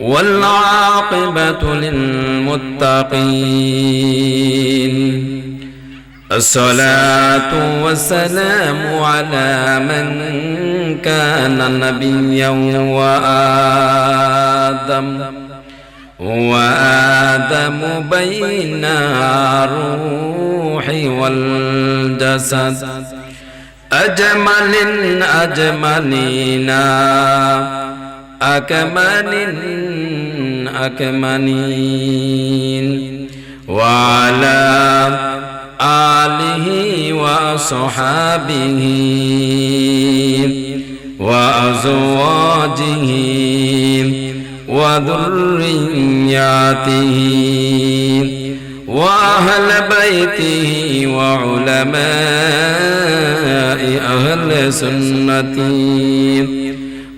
والعاقبة للمتقين. الصلاة والسلام على من كان نبيا وآدم. وآدم بين الروح والجسد. أجمل أجملين. أكمل أكملين وعلى آله وصحابه وأزواجه وذرياته وأهل بيته وعلماء أهل سنته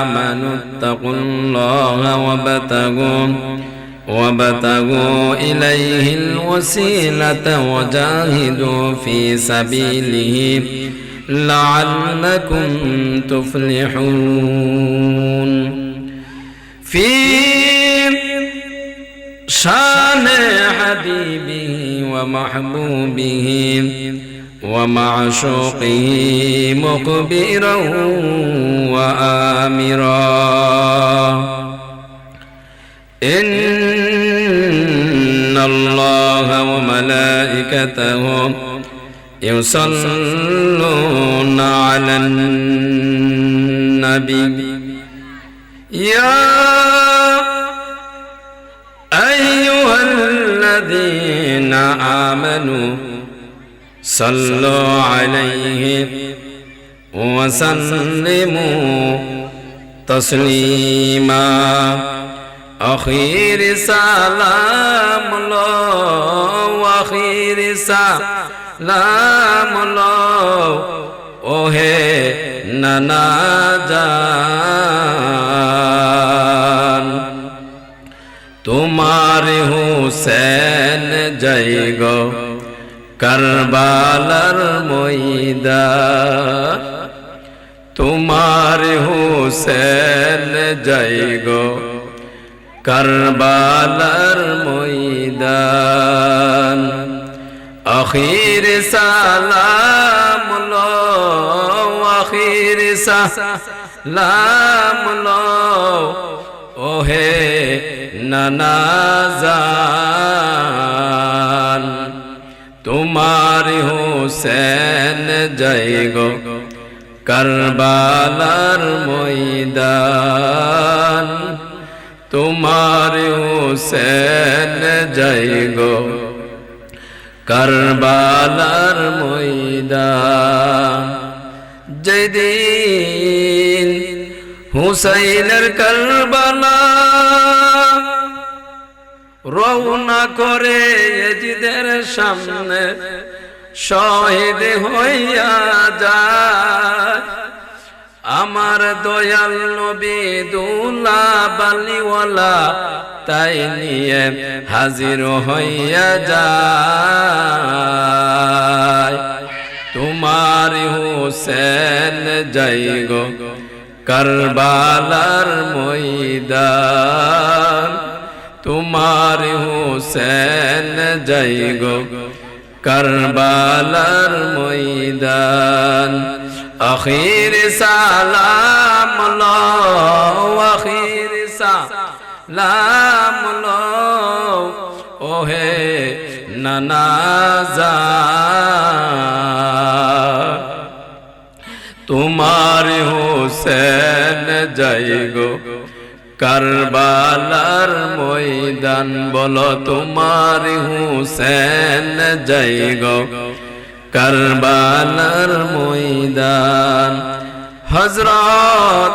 آمنوا اتقوا الله وابتغوا وابتغوا إليه الوسيلة وجاهدوا في سبيله لعلكم تفلحون. في شان حبيبه ومحبوبه ومعشوقه مقبرا وآمرا. إن الله وملائكته يصلون على النبي. يا أيها الذين آمنوا صلوا عليه وسلموا تسليما أخير سلام الله وأخير سلام الله ওহে নানা জান তোমার হুসেন জয় গো করবালার ময়দা তোমার হুসেন জয় গো করবালার ময়দান। আখির সালাম লো, আখির সালাম লো, ওহে নানাজান তোমার হুসেন জয় গো করবালার ময়দান। তোমার হুসেন জয় গো করবালার ময়দান। যেদিন হুসাইনের করবালা রওনা করে এজিদের সামনে শহীদ হইয়া যায়। আমার দয়াল নবী দুলা বালিওয়ালা তাই নিয়ে হাজির হইয়া যায়। তোমার হুসেন যাই গো করবালার ময়দান। তোমার হুসেন যাই গো করবালার ময়দান। আখির সালাম লো, আখির সালাম লো। ওহে নানাজা তোমার হুসেন যাই গো কারবালার ময়দান, বলো তোমার হুসেন যাই গো কারবালার ময়দান হজরত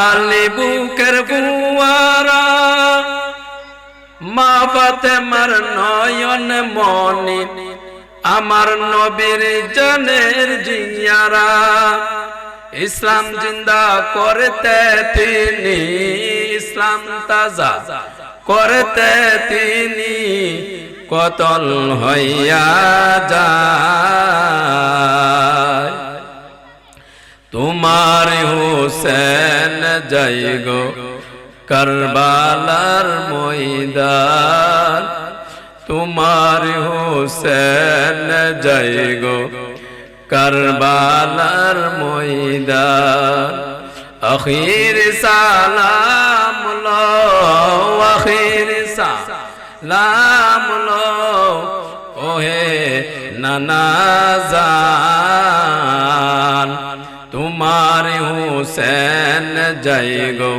আলী বুকের বুয়ারা মা ফাতেমার নয়ন মনি, আমার নবীর জনের জিয়ারা। ইসলাম জিন্দা করতে তিনি, ইসলাম তাজা করতে তিনি, কতল হইয়া যায়। তোমার হোসেন যাই গো করবালার ময়দান, তোমার হোসেন যাই গো করবালার ময়দান। আখির সালাম লো, আখির সালাম লো। ওহে নানাজান তোমার হুসেন যাই গো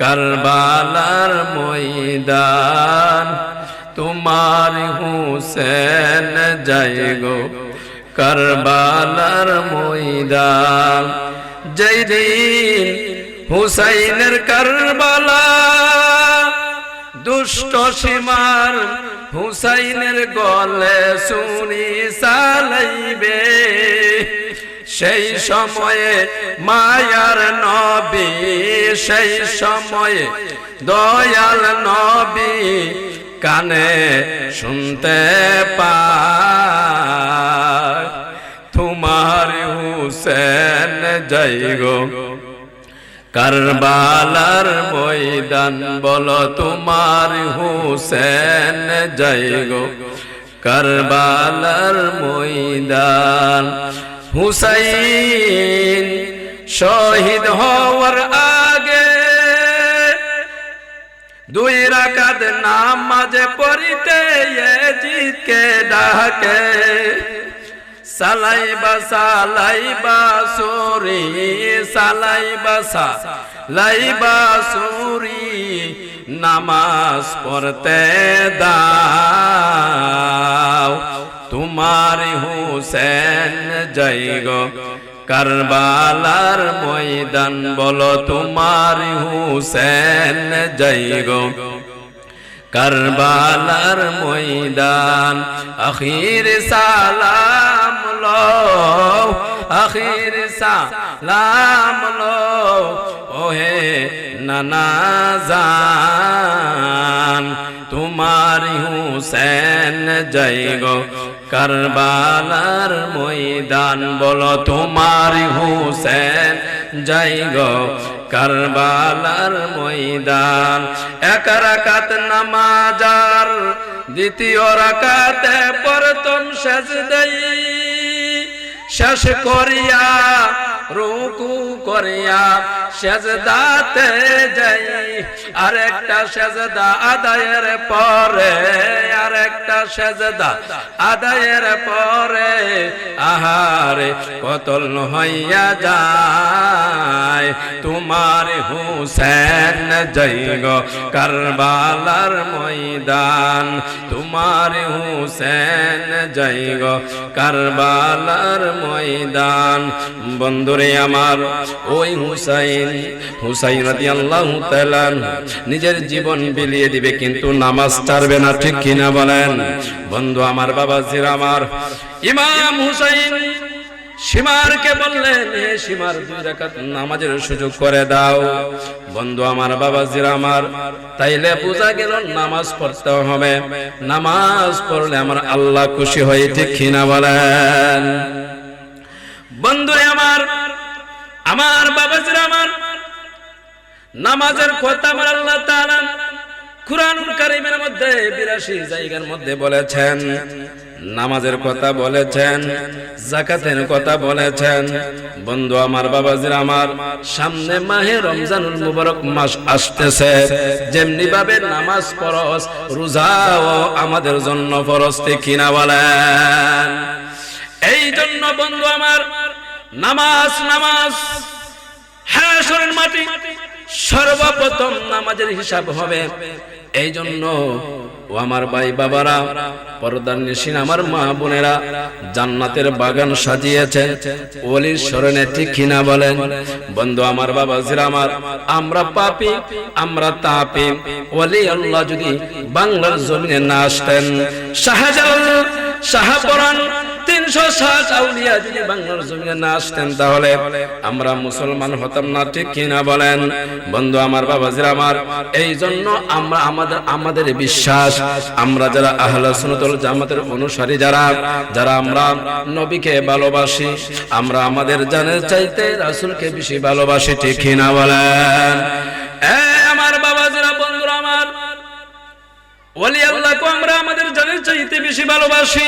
করবালার ময়দান। তোমার হুসেন যাই গো করবালার ময়দান। যেই দিন হুসাইনের করবালা। দুষ্ট সীমার হুসাইনের গলে শুনি সালাইবে। সেই সময়ে মায়ার নবী, সেই সময়ে দয়াল নবী কানে শুনতে পায়। তোমার হুসেন যাই গো। কারবালার ময়দান বলো, তোমার হুসেন যাই গো। কারবালার ময়দান, হুসাইন শহীদ হওয়ার আগে দুই রাকাত নামাজে পড়িতে জিতকে ডাকে। সালাইবা সালাইবা, সুরি, সালাইবা সালাইবা, সুরি, নামাজ পড়তে দাও। তোমার হুসেন যাই গো। কারবালার ময়দান বলো তোমার হুসেন যাই গো। কারবালার ময়দান আখির সালাম লো আখির সালাম লো ওহে নানা জান, তোমার হুসেন যাই গো কারবালার ময়দান, বলো তোমার হুসেন যাই গো কারবালার ময়দান। এক রাকাত নামাজার, দ্বিতীয় রাকাতে প্রথম সেজদাই শেষ করিয়া রুকু করিয়া সেজদাতে যাই। আর একটা সেজদা আদায়ের পরে, আরেকটা সেজদা আদায়ের পরে আহারে কতল হইয়া যায়। তোমার হুসেন জৈগ কারবালার ময়দান। তোমার হুসেন জৈগ কারবালার ময়দান। বন্ধুরে আমার, ওই হুসাইন হুসাইন রাদিয়াল্লাহু তাআলা নিজের জীবন বিলিয়ে দিবে কিন্তু নামাজ ছাড়বে না, ঠিক কিনা বলেন? বন্ধু আমার বাবা, জির আমার, ইমাম হুসাইন সীমারকে বললেন, হে সীমার, দুই রাকাত নামাজের সুযোগ করে দাও। বন্ধু আমার বাবা আমার, তাইলে বোঝা গেল নামাজ পড়তে হবে। নামাজ পড়লে আমার আল্লাহ খুশি হয়ে, ঠিক বলেন? বন্ধুরে আমার আমার বাবাজির আমার, নামাজের কথা আমার আল্লাহ তাআলা কুরআনুল কারীমের মধ্যে 82 জায়গার মধ্যে বলেছেন নামাজের কথা বলেছেন, জাকাতের কথা বলেছেন। বন্ধু আমার, বাবাজির আমার, সামনে মাহে রমজানুল মুবারক মাস আসতেছে। যেমনি ভাবে নামাজ ফরজ রোজাও আমাদের জন্য ফরজ কিনা বলেন? এই জন্য বন্ধু আমার, নামাজ নামাজ, হাসরের মাটি সর্বপ্রথম নামাজের হিসাব হবে। এই জন্য ও আমার ভাই বাবারা, পর্দার নিশিন আমার মা বোনেরা, জান্নাতের বাগান সাজিয়েছেন। ওলির স্মরণে ঠিক কিনা বলেন? বন্ধু আমার বাবা আমার, আমরা পাপি, আমরা তাপি। ওলি আল্লাহ যদি বাংলার জমিনে না আসতেন, শাহজালাল শাহপরান তিনশো ষাট আউলিয়া যদি বাংলার জমিনে না আসতেন তাহলে আমরা মুসলমান হতাম না, ঠিক কিনা বলেন? বন্ধু, আমার বাবাজির আমার এই জন্য আমরা আমাদের আমাদের বিশ্বাস, আমরা যারা আহলা জামাতের অনুসারী যারা যারা আমরা নবীকে ভালোবাসি, আমরা আমাদের জানের চাইতে রাসূলকে বেশি ভালোবাসি, ঠিক কিনা বলেন? আমার বাবাজিরা, বন্ধুরা আমার আমরা আমাদের জানের চাইতে বেশি ভালোবাসি।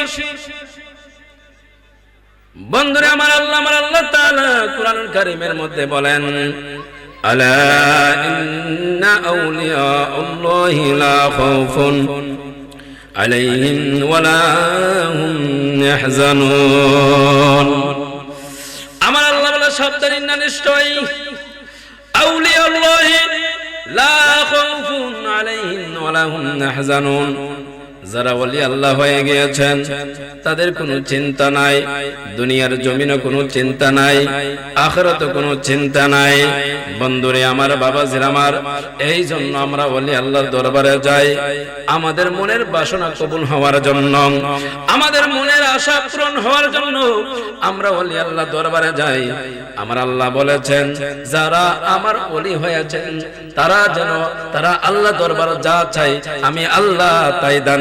বন্ধুরে, আমার আল্লাহ আমার আল্লাহ তাআলা কোরআনুল কারীমের মধ্যে বলেন, আলা ইন্না আউলিয়া আল্লাহি লা খাউফুন আলাইহিম ওয়ালা হুম ইয়াহজানুন আমার আল্লাহ বলে শব্দের না, নিশ্চয়ই। আউলিয়া আল্লাহি লা খাউফুন আলাইহিম ওয়ালা হুম ইয়াহজানুন যারা ওলি আল্লাহ হয়ে গিয়েছেন, তাদের কোনো চিন্তা নাই, দুনিয়ার জমিনে কোনো চিন্তা নাই আখরাত কোনো চিন্তা নাই। বন্ধুরে, আমার বাবা আমার এই জন্য আমরা ওলি আল্লাহর দরবারে যাই। আমাদের মনের বাসনা কবুল হওয়ার জন্য, আমাদের মনের আশা পূরণ হওয়ার জন্য আমরা ওলি আল্লাহ দরবারে যাই। আমার আল্লাহ বলেছেন, যারা আমার ওলি হয়েছেন, তারা যেন, তারা আল্লাহ দরবার যা চাই আমি আল্লাহ তাই দান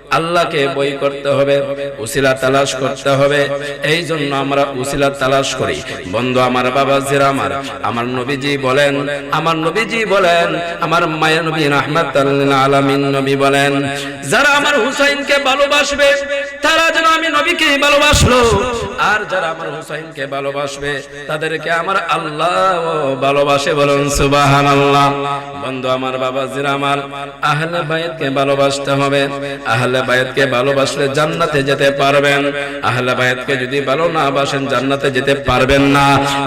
আল্লাহকে বই করতে হবে, উসিলা তালাশ করতে হবে। এই জন্য আমরা উসিলা তালাশ করি। বন্ধু, আমার বাবা জিরা আমার আমার নবীজি বলেন, আমার নবীজি বলেন, আমার মায়ের নবী রাহমাত আলামিন নবী বলেন, যারা আমার হুসাইনকে ভালোবাসবে, তারা যেন আমি নবীকে ভালোবাসলো। আর যারা আমার হুসাইনকে ভালোবাসবে, তাদেরকে আমার আল্লাহ ভালোবাসে বলুন সুবহানাল্লাহ। বন্ধু, আমার বাবা জিরা আমার, আহলে বাইতকে ভালোবাসতে হবে, আহলে বাইতকে ভালোবাসলে জান্নাতে যেতে পারবেন। আহলে যদি ভালো না বাসেন, জান্নাতে যেতে পারবেন না।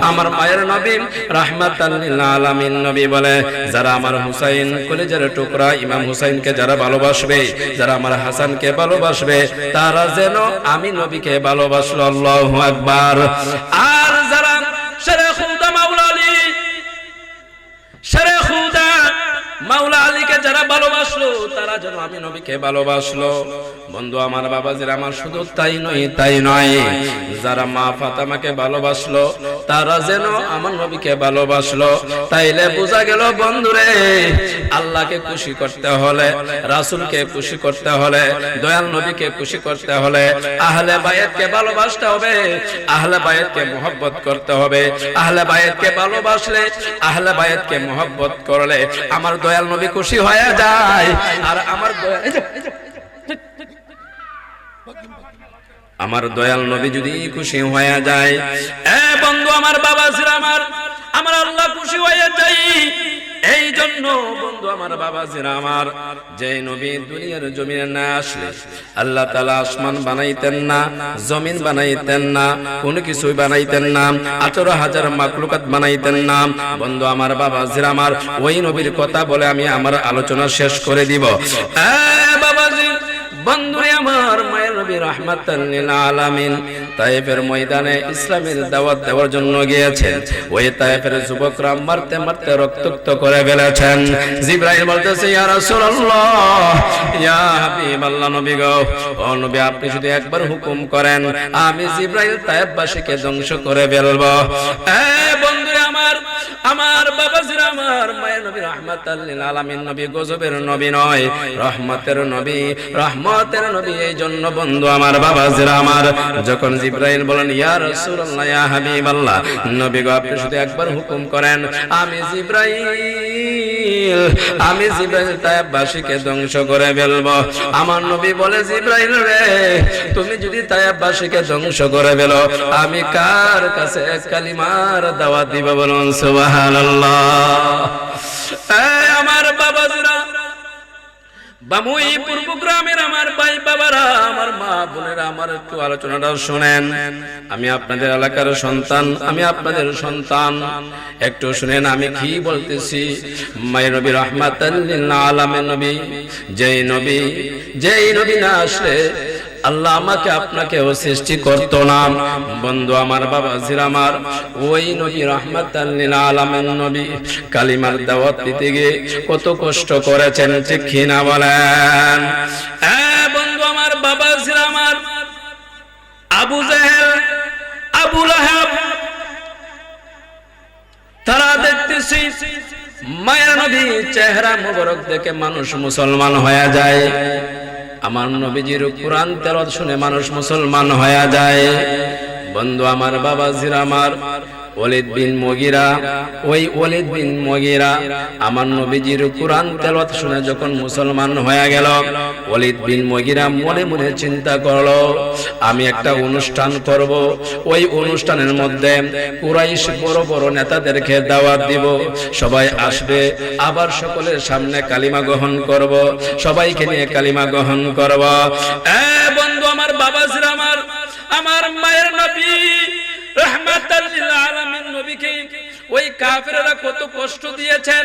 আমার মায়ের নবী রাহমাতাল লিল আলামিন নবী বলে, যারা আমার হুসাইন কলেজের টুকরা, ইমাম হুসাইনকে যারা ভালোবাসবে, যারা আমার হাসানকে ভালোবাসবে, তারা যেন আমি নবীকে ভালোবাসলো। আল্লাহু আকবার। আর ভালোবাসলো তারা যেন আমি নবীকে ভালোবাসলো। বন্ধু, আমার বাবাজির আমার শুধু তাই নয় তাই নয়। যারা মা ফাতামাকে ভালোবাসলো, তারা যেন আমার নবীকে ভালোবাসলো। তাইলে বোঝা গেল, বন্ধুরে, আল্লাহকে খুশি করতে হলে, রাসূলকে খুশি করতে হলে, দয়াল নবীকে খুশি করতে হলে, আহলে বায়াতকে ভালোবাসতে হবে, আহলে বায়াতকে মোহব্বত করতে হবে। আহলে বায়াতকে ভালোবাসলে, আহলে বায়াতকে মোহব্বত করলে আমার দয়াল নবী খুশি হয়ে যায়। আর আমার দয়া- এই যে, এই যে, আমার দয়াল নবী যদি খুশি হয়ে যায়, এ বন্ধু আমার বাবা ছিল আমার আমার আল্লাহ খুশি হয়ে যাই এই জন্য বন্ধু আমার বাবা ছিল আমার, যে নবী দুনিয়ার জমিনে না আসলে আল্লাহ তালা আসমান বানাইতেন না, জমিন বানাইতেন না, কোনো কিছুই বানাইতেন না, আঠারো হাজার মাকলুকাত বানাইতেন না। বন্ধু আমার বাবা জির আমার, ওই নবীর কথা বলে আমি আমার আলোচনা শেষ করে দিব। বাবাজি বন্ধুরে আমার মায়ের নবী রাহমাতাল লিল আলামিন তায়েফের ময়দানে ইসলামের দাওয়াত দেওয়ার জন্য গিয়েছেন। ওই তায়েফের যুবকরা মারতে মারতে রক্তাক্ত করে ফেলেছেন। জিব্রাইল বলতেছে, ইয়া রাসূলুল্লাহ, ইয়া হাবিবাল্লাহ নবী গো, ও নবী, আপনি যদি একবার হুকুম করেন, আমি জিব্রাইল তায়েফবাসীকে ধ্বংস করে ফেলব। এ বন্ধুরে আমার আমার মায়ের নবী রহমাতাল্লিল আলামিন। নবী গজবের নবী নয়, রহমতের নবী রহমতের নবী এই জন্য বন্ধু আমার বাবা জিরা আমার। যখন জিব্রাইল বলেন, ইয়া রাসূলুল্লাহ, ইয়া হাবিবাল্লাহ, নবী গো, আপনি শুধু একবার হুকুম করেন, আমি জিব্রাইল আমি জিব্রাইল তায়াববাসীকে ধ্বংস করে ফেলব। আমার নবী বলে, জিব্রাইল রে, তুমি যদি তায়াববাসীকে ধ্বংস করে ফেলো, আমি কার কাছে কালিমার দাওয়াত দিব বলুন, সুবহানাল্লাহ? এ আমার বাবাজিরা বামুই পূর্ব গ্রামের আমার ভাই বাবারা আমার মা বোনেরা আমার একটু আলোচনাটা শোনেন। আমি আপনাদের এলাকার সন্তান আমি আপনাদের সন্তান। একটু শুনেন আমি কি বলতেছি? মাই নবী রহমাত আলামের নবী যেই নবী যেই নবী না আসলে আল্লাহ আমাকে আপনাকেও সৃষ্টি করতো না। বন্ধু আমার বাবা আমার, ওই নবী রহমত আলামের নবী, কালিমার দাওয়াত দিতে গিয়ে কত কষ্ট করেছেন, ঠিক না বলেন? বন্ধু আমার বাবা আমার, আবু জাহেল, আবু লাহাব, তারা দেখতেছি মায়ের চেহারা মুবারক দেখে মানুষ মুসলমান হয়ে যায়। আমার নবীজির কোরআন তেরত শুনে মানুষ মুসলমান হয়ে যায়। বন্ধু আমার বাবা জিরামার আমার ওলিদ বিন মগিরা, ওই ওলিদ বিন মগিরা, আমার নবীজির কোরআন তেলত শুনে যখন মুসলমান হয়ে গেল ওলিদ বিন মগিরা মনে মনে চিন্তা করল, আমি একটা অনুষ্ঠান করব, ওই অনুষ্ঠানের মধ্যে কুরাইশ বড় বড় নেতাদেরকে দাওয়াত দিব, সবাই আসবে, আবার সকলের সামনে কালিমা গ্রহণ করব, সবাইকে নিয়ে কালিমা গ্রহণ করব। এ বন্ধু আমার বাবা আমার আমার মায়ের নবী। রহমাতাল লিল আলামিন নবীকে ওই কাফেররা কত কষ্ট দিয়েছেন।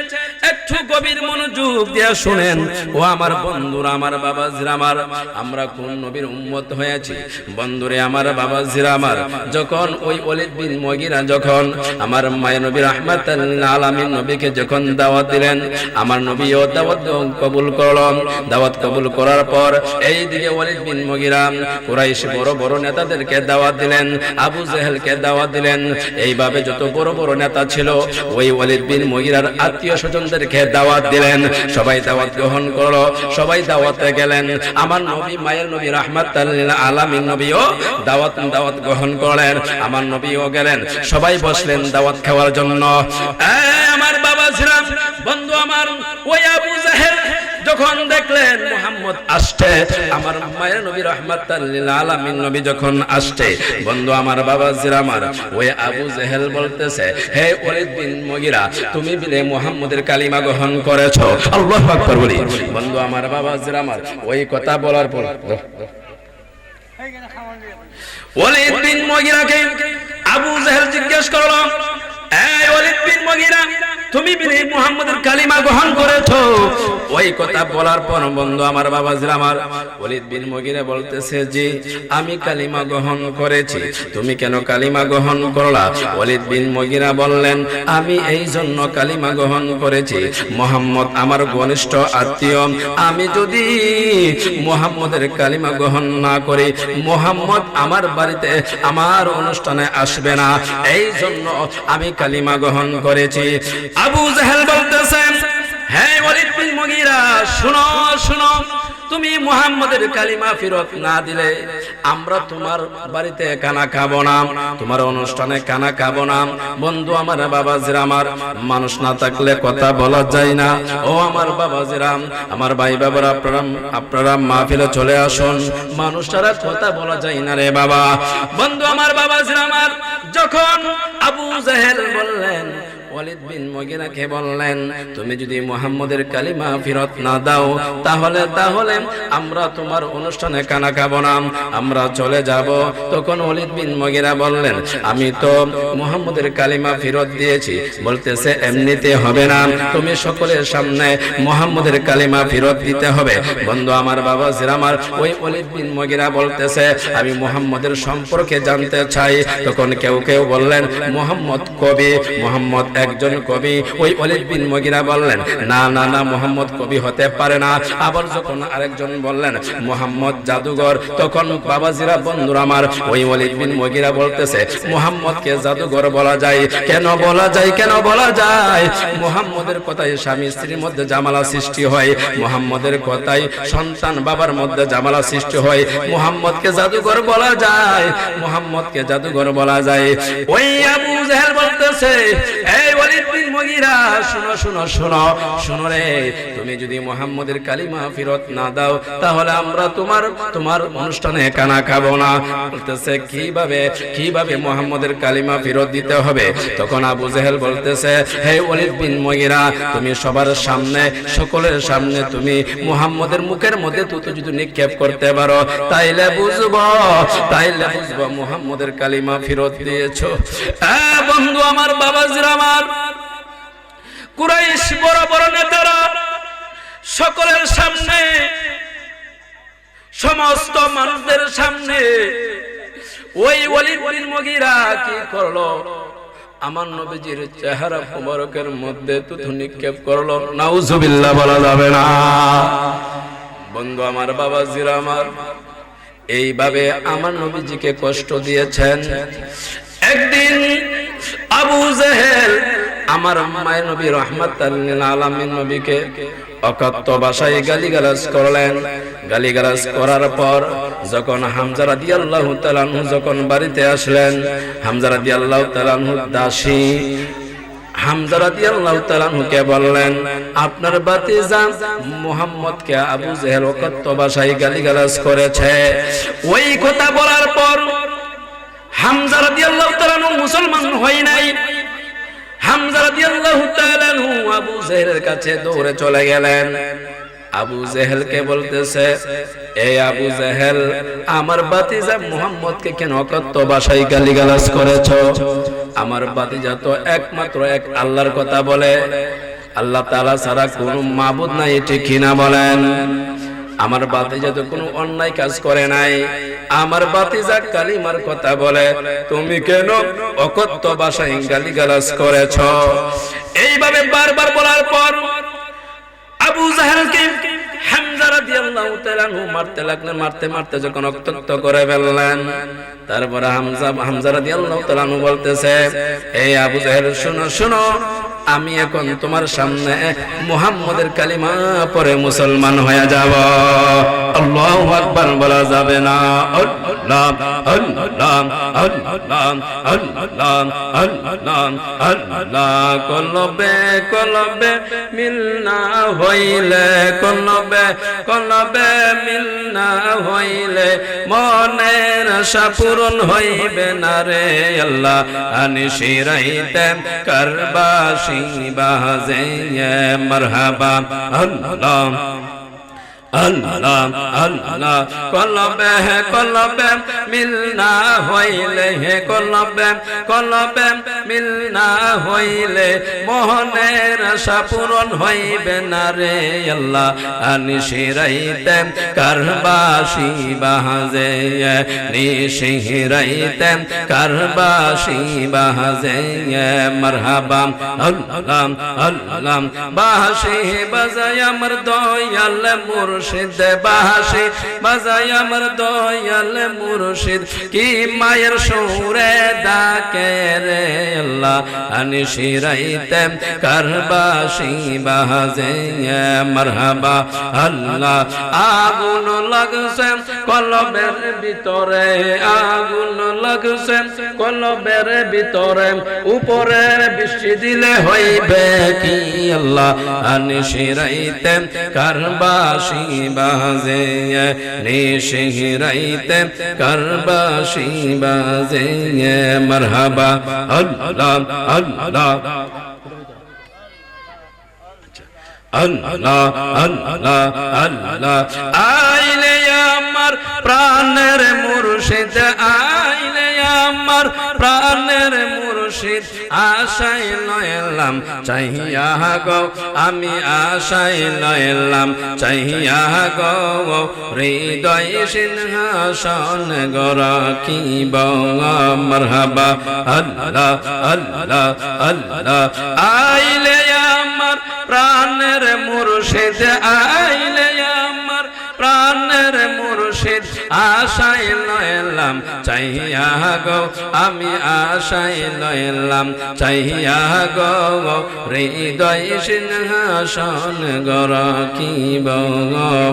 একটু গভীর মনোযোগ দিয়ে শুনেন। ও আমার বন্ধুরা, আমার বাবা জিরামার আমরা কোন নবীর উম্মত হয়েছি? বন্ধুরে, আমার বাবা জিরামার যখন ওই ওলিদ বিন মগিরা যখন আমার মায়ের নবী রহমাতাল লিল আলামিন নবীকে যখন দাওয়াত দিলেন, আমার নবীও দাওয়াত কবুল করলাম দাওয়াত কবুল করার পর এই দিকে ওলিদ বিন মগিরা কুরাইশ বড় বড় নেতাদেরকে দাওয়াত দিলেন, আবু জেহেলকে দাওয়াত দিলেন। এইভাবে যত বড় বড় নেতা ছিল ওই ওয়ালিদ বিন মুগিরার আত্মীয় স্বজনদেরকে দাওয়াত দিলেন। সবাই দাওয়াত গ্রহণ করল। সবাই দাওয়াতে গেলেন। আমার নবী, মায়ের নবী রাহমাতুল আলামিন নবীও দাওয়াত দাওয়াত গ্রহণ করলেন। আমার নবীও গেলেন। সবাই বসলেন দাওয়াত খাওয়ার জন্য। আমার বাবা ছিলাম। বন্ধু আমার, ওই আবু জাহেল যখন দেখলেন মোহাম্মদ আসছে, আমার মায়ের নবী নবী যখন আসছে, বন্ধু আমার বাবা জিরামার ওই আবু জেহেল বলতেছে, হে বিন মগিরা, তুমি বিলে মোহাম্মদের কালিমা গ্রহণ বলি। বন্ধু আমার বাবা জিরামার ওই কথা বলার পর, ওলিদ বিন মগিরাকে আবু জেহেল জিজ্ঞেস করল এই ওলিদ বিন মগিরা, তুমি বিলি মুহাম্মদের কালিমা গ্রহণ করেছ? ওই কথা বলার পর বন্ধু আমার বাবা আমার। ওলিদ বিন মগিরা বলতেছে যে আমি কালিমা গ্রহণ করেছি। তুমি কেন কালিমা গ্রহণ করলা? ওলিদ বিন মগিরা বললেন, আমি এই জন্য কালিমা গ্রহণ করেছি। মোহাম্মদ আমার ঘনিষ্ঠ আত্মীয়। আমি যদি মোহাম্মদের কালিমা গ্রহণ না করি, মোহাম্মদ আমার বাড়িতে আমার অনুষ্ঠানে আসবে না। এই জন্য আমি কালিমা গ্রহণ করেছি। আবু জাহেল বলতেছেন হ্যাঁ না দিলে আমরা তোমার বাড়িতে কানা না, তোমার অনুষ্ঠানে কানা না। বন্ধু আমার জিরাম মানুষ না থাকলে কথা বলা যায় না। ও আমার বাবা জিরাম আমার ভাই বাবার আপনারা আপনারা মাহফিলে চলে আসুন। মানুষ ছাড়া কথা বলা যায় না রে বাবা। বন্ধু আমার বাবা জিরামার যখন আবু জাহেল বললেন ওয়ালিদ বিন বললেন, তুমি যদি মুহাম্মদের কালিমা ফিরত না দাও, তাহলে তাহলে আমরা তোমার অনুষ্ঠানে কানা না, আমরা চলে যাব। তখন ওয়ালিদ বিন বললেন, আমি তো মুহাম্মদের কালিমা ফিরত দিয়েছি, বলতেছে এমনিতে হবে না, তুমি সকলের সামনে মুহাম্মদের কালিমা ফিরত দিতে হবে। বন্ধু, আমার বাবা জিরামার ওই ওয়ালিদ বিন মগিরা বলতেছে, আমি মুহাম্মদের সম্পর্কে জানতে চাই। তখন কেউ কেউ বললেন, মুহাম্মদ কবি, মুহাম্মদ এক একজন কবি ওই অলিদ বিন মগিরা বললেন, না না না, মোহাম্মদ কবি হতে পারে না। আবার যখন আরেকজন বললেন, মোহাম্মদ জাদুঘর, তখন বাবাজিরা, বন্ধুরা আমার, ওই অলিদ বিন মগিরা বলতেছে, মোহাম্মদকে জাদুঘর বলা যায়। কেন বলা যায়, কেন বলা যায়? মোহাম্মদের কথায় স্বামী স্ত্রীর মধ্যে জামালা সৃষ্টি হয়। মোহাম্মদের কথায় সন্তান বাবার মধ্যে জামালা সৃষ্টি হয়। মোহাম্মদকে জাদুঘর বলা যায়। মোহাম্মদকে জাদুঘর বলা যায়। ওই আবু জাহেল বলতেছে, এই তুমি যদি মোহাম্মদের কালিমা ফেরত না দাও, তাহলে আমরা তোমার তোমার অনুষ্ঠানে কানা খাব না। বলতেছে, কীভাবে কীভাবে কালিমা ফেরত দিতে হবে? তখন আবু জাহেল বলতেছে, হে বিন তুমি সবার সামনে, সকলের সামনে তুমি মোহাম্মদের মুখের মধ্যে তুতো যদি নিক্ষেপ করতে পারো, তাইলে বুঝব তাইলে বুঝব মুহাম্মদের কালিমা ফেরত দিয়েছ। বন্ধু আমার বাবাজির আমার কুরাইশ বড় বড় নেতারা সকলের সামনে, সমস্ত মানুষদের সামনে, ওই মুগিরা কি করল? আমার নবীজির চেহারা মুবারকের মধ্যে তুতু নিক্ষেপ করল। নাউজুবিল্লাহ বলা যাবে না। বন্ধু আমার বাবা জিরা আমার, এইভাবে আমার নবীজিকে কষ্ট দিয়েছেন। একদিন আবু জেহেল, আমার মায়ের নবী রহমত আলামিন নবীকে অকত্ত ভাষায় গালিগালাজ করলেন। গালিগালাজ করার পর যখন হামজা রাদিয়াল্লাহু যখন বাড়িতে আসলেন, হামজা রাদিয়াল্লাহু দাসী। হামজা রাদিয়াল্লাহু বললেন, আপনার বাতিজা মুহাম্মদকে আবু জেহেল অকত্ত ভাষায় গালিগালাজ করেছে। ওই কথা বলার পর হামজা রাদিয়াল্লাহু মুসলমান হয় নাই। হামজা রাদিয়াল্লাহু তাআলা আবু জেহেলের কাছে দৌড়ে চলে গেলেন। আবু বলতেছে এই আবু জেহেল, আমার বাতিজা মুহাম্মদকে কেন অকত্ত ভাষায় গালিগালাজ করেছ? আমার বাতিজা তো একমাত্র এক আল্লাহর কথা বলে। আল্লাহ তাআলা ছাড়া কোনো মাবুদ নাই, ঠিক কিনা বলেন? আমার বাতিজা তো কোনো অন্যায় কাজ করে নাই, আমার বাতিজা কালিমার কথা বলে, তুমি কেন অকত্ত ভাষায় গালিগালাজ করেছ? এইভাবে বারবার বলার পর আবু জাহেলকে মারতে লাগলেন, মারতে মারতে যখন রক্তাক্ত করে ফেললেন, তারপরে হামজা হামজা রাদিয়াল্লাহু তাআলা আনহু বলতেছে এই আবু জাহেল, শোনো শোনো আমি এখন তোমার সামনে মুহাম্মদের কালিমা পরে মুসলমান হয়ে যাব। আল্লাহু আকবার বলা যাবে না। আল্লাহ আল্লাহ আল্লাহ আল্লাহ আল্লাহ আল্লাহ। কলবে কলবে মিল না হইলে, কলবে কলবে মিল না হইলে মনের আশা পূরণ হইবে না রে। আল্লাহ আনি শিরাইতে কারবাসি বাজে মারহাবা আল্লাহ আল্লাহ আল্লাহ, কলবে, হে কলবে, মিল না হইলে, হে কলবে কলবে, মিল না হইলে মোহনের আশা পূরণ হইবে না রে আল্লাহ। নিশিরাইতে কারবাসি বাহাজে নিশিরাইতে কারবাসি বাহাজে, মারহাবা, আল্লাহ আল্লাহ বাহাসি বাজায় আমার দয়াল মুর মুর্শিদ বাহাসি বাজাই আমার দয়াল মুর্শিদ। কি মায়ের সুরে ডাকে রে আল্লাহ, আনি শিরাইতে কারবাসি বাহাজে মারহাবা আল্লাহ। আগুন লাগছে কলবের ভিতরে, আগুন লাগছে কলবের ভিতরে। উপরে বৃষ্টি দিলে হইবে কি আল্লাহ, আনি শিরাইতে কারবাসি বাজে নিশিরাইতে কারবাসি বাজে, মারহাবা, আল্লাহ আল্লাহ। আল্লাহ আল্লাহ আল্লাহ। আইলে আমার প্রাণের মুর্শিদ, আইলে আমার প্রাণের মুর্শিদ আশাই লয়েলাম চাহিয়া গো, আমি আশাই লয়েলাম চাহিয়া গো, হৃদয় সিংহাসন গরা কি মারহাবা। আল্লাহ আল্লাহ আল্লাহ। আইলে আমার প্রাণের মুর্শিদ, আইলে আমার প্রাণের মুর্শিদ। আশাই লয়েলাম চাইয়া গো, আমি আশাই লয়েলাম চাইয়া গো, হৃদয় সিংহাসন গর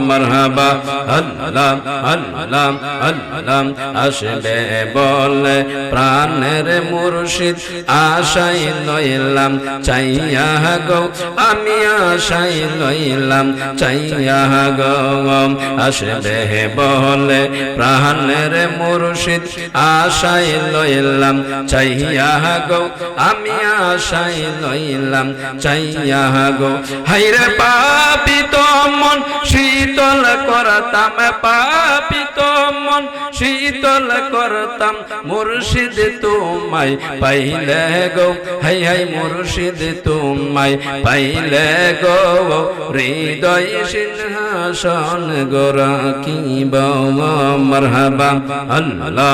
মারহাবা, আল্লাহ আল্লাহ আল্লাহ, আসবে বলে প্রাণের মুর্শিদ আশাই লইলাম চাইয়া গো, আমি আশাই লইলাম চাইয়া গো, আসবে বলে প্রাণের মুর্শিদ আশাই লইলাম চাইয়া গো, আমি আশাই লইলাম চাইয়া গো। হাইরে পাপিত মন শীতল করতাম পাপিত মন শীতল করতাম, মুর্শিদ তোমায় পাইলে গো, হাই হাই, মুর্শিদ তোমায় পাইলে গো। হৃদয় সিংহাসন গোরা কি মারহাবা আল্লাহ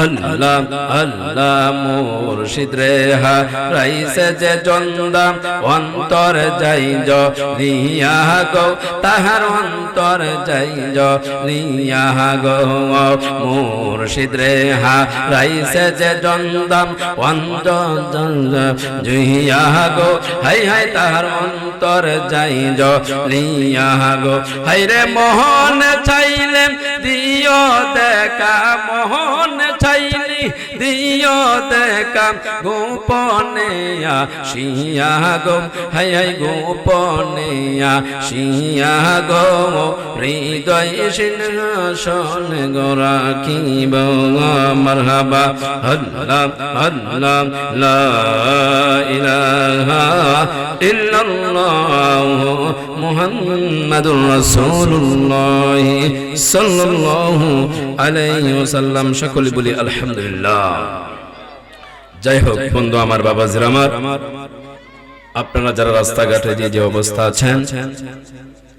আল্লাহ আল্লাহ মুর্শিদ রে হা, রাইসে যে জন্দা অন্তর যাই জ নিয়া গো, তাহার অন্তর যাই জ নিয়া গো মুর্শিদ রে হা, রাইসে যে জন্দাম অন্তর জুইয়া গো, হাই হাই তাহার অন্তর যাই জ নিয়া গো, হাই রে মোহন চাইলে দিও দেখা, মোহন দিও দেখা গোপনে শিয়া গো, হাই গোপনে শিয়া গো, হৃদয় সিংহাসন গোরা কি মারহাবা আল্লাহ আল্লাহ লা ইলাহা ইল্লাল্লাহ আলাইহি ওয়াসাল্লাম। সকলে বলি আলহামদুলিল্লাহ। যাই হোক, বন্ধু, আমার বাবা আমার আপনারা যারা রাস্তাঘাটে যে যে অবস্থা আছেন,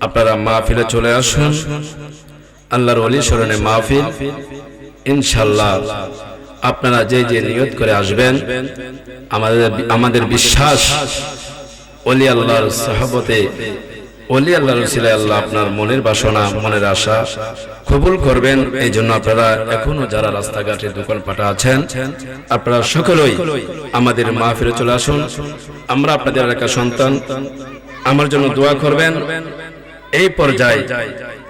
আপনারা মাহফিলে চলে আসুন। আল্লাহর অলি স্মরণে মাহফিল। ইনশাল্লাহ আপনারা যে যে নিয়ত করে আসবেন, আমাদের আমাদের বিশ্বাস অলি আল্লাহর সহবতে অলি আল্লাহ রসিলা আল্লাহ আপনার মনের বাসনা, মনের আশা কবুল করবেন। এই জন্য আপনারা এখনও যারা রাস্তাঘাটে দোকান পাটা আছেন, আপনারা সকলেই আমাদের মা ফিরে চলে আসুন। আমরা আপনাদের এলাকার সন্তান, আমার জন্য দোয়া করবেন। এই পর্যায়ে